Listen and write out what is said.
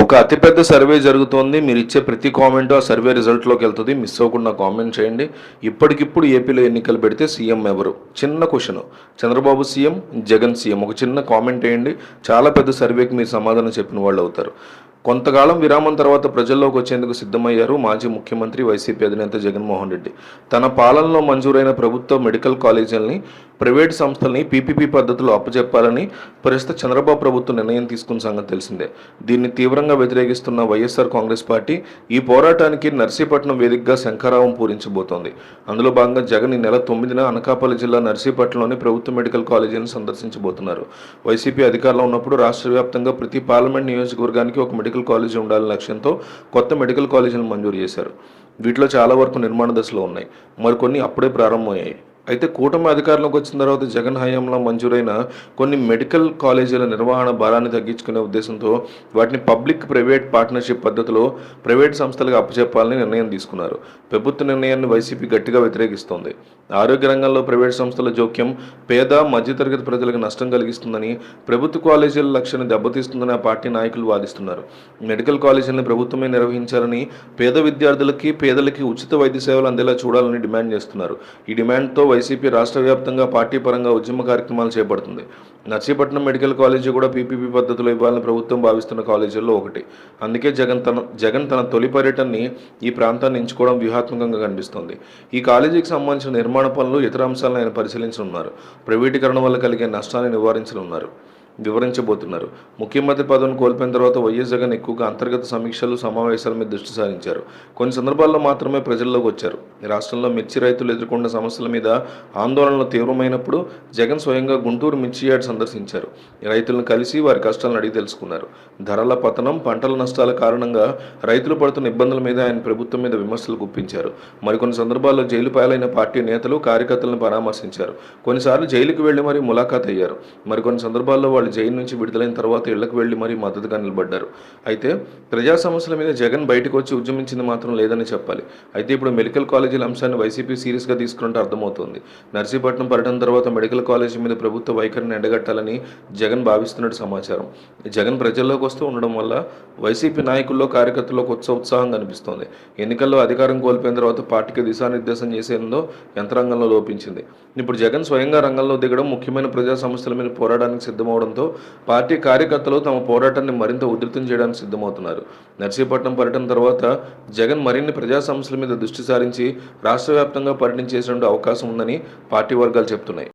ఒక అతిపెద్ద సర్వే జరుగుతోంది. మీరు ఇచ్చే ప్రతి కామెంట్ ఆ సర్వే రిజల్ట్లోకి వెళ్తుంది. మిస్ అవ్వకుండా కామెంట్ చేయండి. ఇప్పటికిప్పుడు ఏపీలో ఎన్నికలు పెడితే సీఎం ఎవరు? చిన్న question. Chandrababu CM Jagan CM. ఒక చిన్న కామెంట్ వేయండి. చాలా పెద్ద సర్వేకి మీరు సమాధానం చెప్పిన వాళ్ళు అవుతారు. కొంతకాలం విరామం తర్వాత ప్రజల్లోకి వచ్చేందుకు సిద్ధమయ్యారు మాజీ ముఖ్యమంత్రి వైసీపీ అధినేత జగన్మోహన్ రెడ్డి. తన పాలనలో మంజూరైన ప్రభుత్వ మెడికల్ కాలేజీలని ప్రైవేట్ సంస్థల్ని పీపీపీ పద్ధతిలో అప్పచెప్పాలని ప్రస్తుత చంద్రబాబు ప్రభుత్వం నిర్ణయం తీసుకున్న సంగతి తెలిసిందే. దీన్ని తీవ్రంగా వ్యతిరేకిస్తున్న వైఎస్ఆర్ కాంగ్రెస్ పార్టీ ఈ పోరాటానికి నర్సీపట్నం వేదికగా శంఖారావం పూరించబోతోంది. అందులో భాగంగా జగన్ ఈ నెల తొమ్మిదిన అనకాపల్లి జిల్లా నర్సీపట్నంలోని ప్రభుత్వ మెడికల్ కాలేజీని సందర్శించబోతున్నారు. వైసీపీ అధికారంలో ఉన్నప్పుడు రాష్ట్ర వ్యాప్తంగా ప్రతి పార్లమెంట్ నియోజకవర్గానికి ఒక మెడికల్ కాలేజీ ఉండాలనే లక్ష్యంతో కొత్త మెడికల్ కాలేజీలను మంజూరు చేశారు. వీటిలో చాలా వరకు నిర్మాణ దశలో ఉన్నాయి. మరికొన్ని అప్పుడే ప్రారంభమయ్యాయి. అయితే కూటమి అధికారంలోకి వచ్చిన తర్వాత జగన్ హయాంలో మంజూరైన కొన్ని మెడికల్ కాలేజీల నిర్వహణ భారాన్ని తగ్గించుకునే ఉద్దేశంతో వాటిని పబ్లిక్ ప్రైవేట్ పార్ట్నర్షిప్ పద్ధతిలో ప్రైవేట్ సంస్థలకు అప్పచెప్పాలని నిర్ణయం తీసుకున్నారు. ప్రభుత్వ నిర్ణయాన్ని వైసీపీ గట్టిగా వ్యతిరేకిస్తోంది. ఆరోగ్య రంగంలో ప్రైవేట్ సంస్థల జోక్యం పేద మధ్యతరగతి ప్రజలకు నష్టం కలిగిస్తుందని ప్రభుత్వ కాలేజీల లక్ష్యాన్ని దెబ్బతీస్తుందని ఆ పార్టీ నాయకులు వాదిస్తున్నారు. మెడికల్ కాలేజీలను ప్రభుత్వమే నిర్వహించాలని పేద విద్యార్థులకి పేదలకి ఉచిత వైద్య సేవలు అందేలా చూడాలని డిమాండ్ చేస్తున్నారు. ఈ డిమాండ్తో వైసీపీ రాష్ట్ర వ్యాప్తంగా పార్టీ పరంగా ఉద్యమ కార్యక్రమాలు చేపడుతుంది. నర్సీపట్నం మెడికల్ కాలేజీ కూడా పీపీపీ పద్ధతిలో ఇవ్వాలని ప్రభుత్వం భావిస్తున్న కాలేజీల్లో ఒకటి. అందుకే జగన్ తన జగన్ తన తొలి పర్యటనని ఈ ప్రాంతాన్ని ఎంచుకోవడం వ్యూహాత్మకంగా కనిపిస్తోంది. ఈ కాలేజీకి సంబంధించిన నిర్మాణ పనులు ఇతర అంశాలను ఆయన పరిశీలించనున్నారు. ప్రైవేటీకరణ వల్ల కలిగే నష్టాన్ని నివారించనున్నారు. వివరించబోతున్నారు. ముఖ్యమంత్రి పదవిని కోల్పోయిన తర్వాత వైఎస్ జగన్ ఎక్కువగా అంతర్గత సమీక్షలు సమావేశాల మీద దృష్టి సారించారు. కొన్ని సందర్భాల్లో మాత్రమే ప్రజల్లోకి వచ్చారు. రాష్ట్రంలో మిర్చి రైతులు ఎదుర్కొన్న సమస్యల మీద ఆందోళనలు తీవ్రమైనప్పుడు జగన్ స్వయంగా గుంటూరు మిర్చి యార్డ్ సందర్శించారు. రైతులను కలిసి వారి కష్టాలను అడిగి తెలుసుకున్నారు. ధరల పతనం పంటల నష్టాల కారణంగా రైతులు పడుతున్న ఇబ్బందుల మీద ఆయన ప్రభుత్వం మీద విమర్శలు గుప్పించారు. మరికొన్ని సందర్భాల్లో జైలు పాలైన పార్టీ నేతలు కార్యకర్తలను పరామర్శించారు. కొన్నిసార్లు జైలుకు వెళ్ళి మరీ ములాఖాత్ అయ్యారు మరికొన్ని సందర్భాల్లో వాళ్ళు జైలు నుంచి విడుదలైన తర్వాత ఇళ్ళకు వెళ్ళి మరీ మద్దతుగా నిలబడ్డారు. అయితే ప్రజా సమస్యల మీద జగన్ బయటకు వచ్చి ఉద్యమించింది మాత్రం లేదని చెప్పాలి. అయితే ఇప్పుడు మెడికల్ కాలేజీల అంశాన్ని వైసీపీ సీరియస్గా తీసుకుంటే అర్థమవుతోంది. నర్సీపట్నం పర్యటన తర్వాత మెడికల్ కాలేజీ మీద ప్రభుత్వ వైఖరిని ఎండగట్టాలని జగన్ భావిస్తున్నట్టు సమాచారం. జగన్ ప్రజల్లోకి వస్తూ ఉండడం వల్ల వైసీపీ నాయకుల్లో కార్యకర్తల్లో కొత్త ఉత్సాహం కనిపిస్తోంది. ఎన్నికల్లో అధికారం కోల్పోయిన తర్వాత పార్టీకి దిశానిర్దేశం చేసేందో యంత్రాంగంలో లోపించింది. ఇప్పుడు జగన్ స్వయంగా రంగంలో దిగడం ముఖ్యమైన ప్రజా సమస్యల మీద పోరాడానికి సిద్ధమవడంతో పార్టీ కార్యకర్తలు తమ పోరాటాన్ని మరింత ఉధృతం చేయడానికి సిద్ధమవుతున్నారు. నర్సీపట్నం పర్యటన తర్వాత జగన్ మరిన్ని ప్రజా సమస్యల మీద దృష్టి సారించి రాష్ట్ర వ్యాప్తంగా పర్యటన పర్యటించేసే అవకాశం ఉందని పార్టీ వర్గాలు చెప్తున్నాయి.